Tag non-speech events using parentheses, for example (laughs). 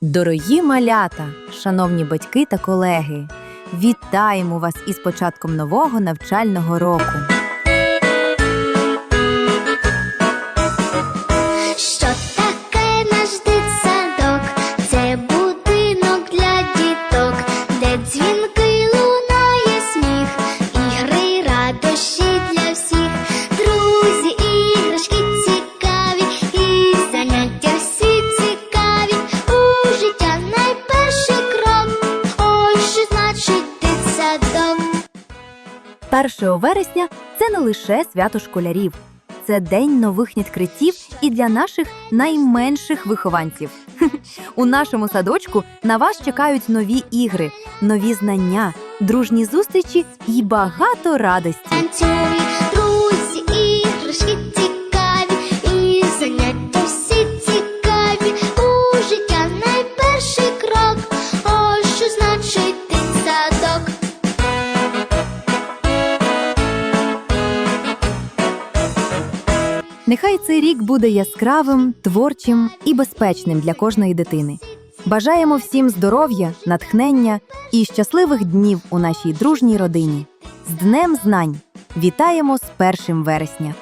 Дорогі малята, шановні батьки та колеги, вітаємо вас із початком нового навчального року. 1 вересня це не лише свято школярів, це день нових відкриттів і для наших найменших вихованців. (laughs) У нашому садочку на вас чекають нові ігри, нові знання, дружні зустрічі і багато радості. Нехай цей рік буде яскравим, творчим і безпечним для кожної дитини. Бажаємо всім здоров'я, натхнення і щасливих днів у нашій дружній родині. З Днем Знань! Вітаємо з 1 вересня!